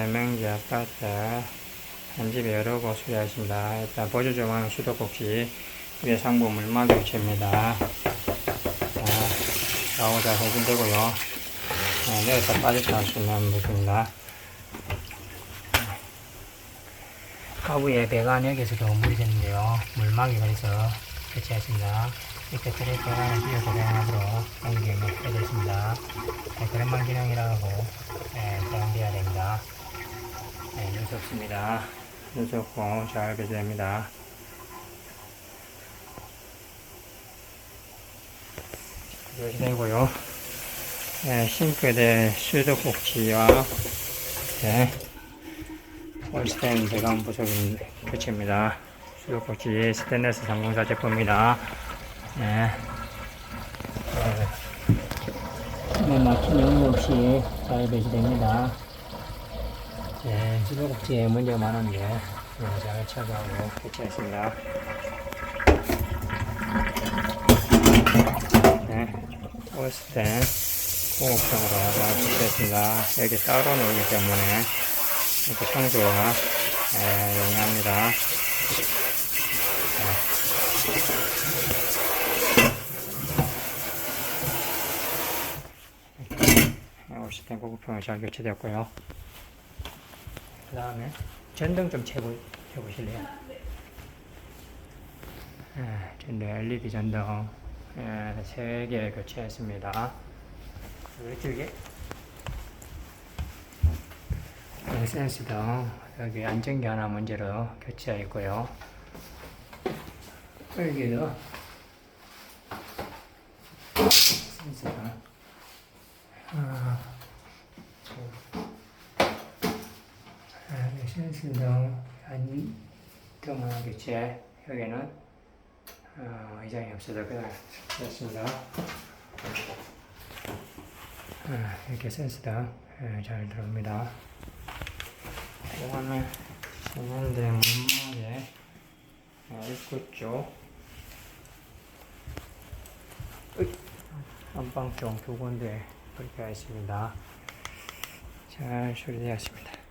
명지 아파트 한 집에 여러 곳 수리하십니다. 일단 보조 조망 수도꼭지 위에 상부 물막이 교체입니다. 자, 좌우 잘 해준 되고요. 네, 내려서 빠져나갈 수 있는 부분입니다. 가부에 배관역에서도 물이 새는데요. 물막이 그래서 교체했습니다. 이렇게 트레이터는 비어서 배관으로 옮겨야 되겠습니다. 네, 그런만 기능이라고 네, 사용되어야 됩니다. 네, 무섭습니다. 무섭고 잘 배제됩니다. 이렇게 되고요. 네, 싱크대 수도꼭지와 네, 홀스텐 배관 부속인 교체입니다. 수도꼭지 스테인레스 304 제품입니다. 네. 네, 막힌 연구 없이 잘 배치됩니다. 네, 수도꼭지에 문제가 많은데 네, 잘 처리하고 교체했습니다. 네, 홀스텐 공업성으로 잘 교체했습니다. 여기 따로 놀기 때문에 이렇게 청소가 네, 용이합니다. 네, 홀스텐 고급형이 잘 교체되었고요. 그 다음에 전등 좀 채보, 채보실래요? 예, 전등 LED 전등 예, 3개 교체했습니다. 이쪽에 예, 센스등 여기 안전기 하나 문제로 교체했고요. 여기도 센스등 아, 한 등하나 교체 여기는 어, 이장이 없어서 그냥 됐습니다. 아, 이렇게 센스등 예, 잘 들어옵니다. 그다음에 세면대 문막에 아, 입구 쪽 안방 쪽두 군데 그렇게 있습니다. 잘 처리되었습니다.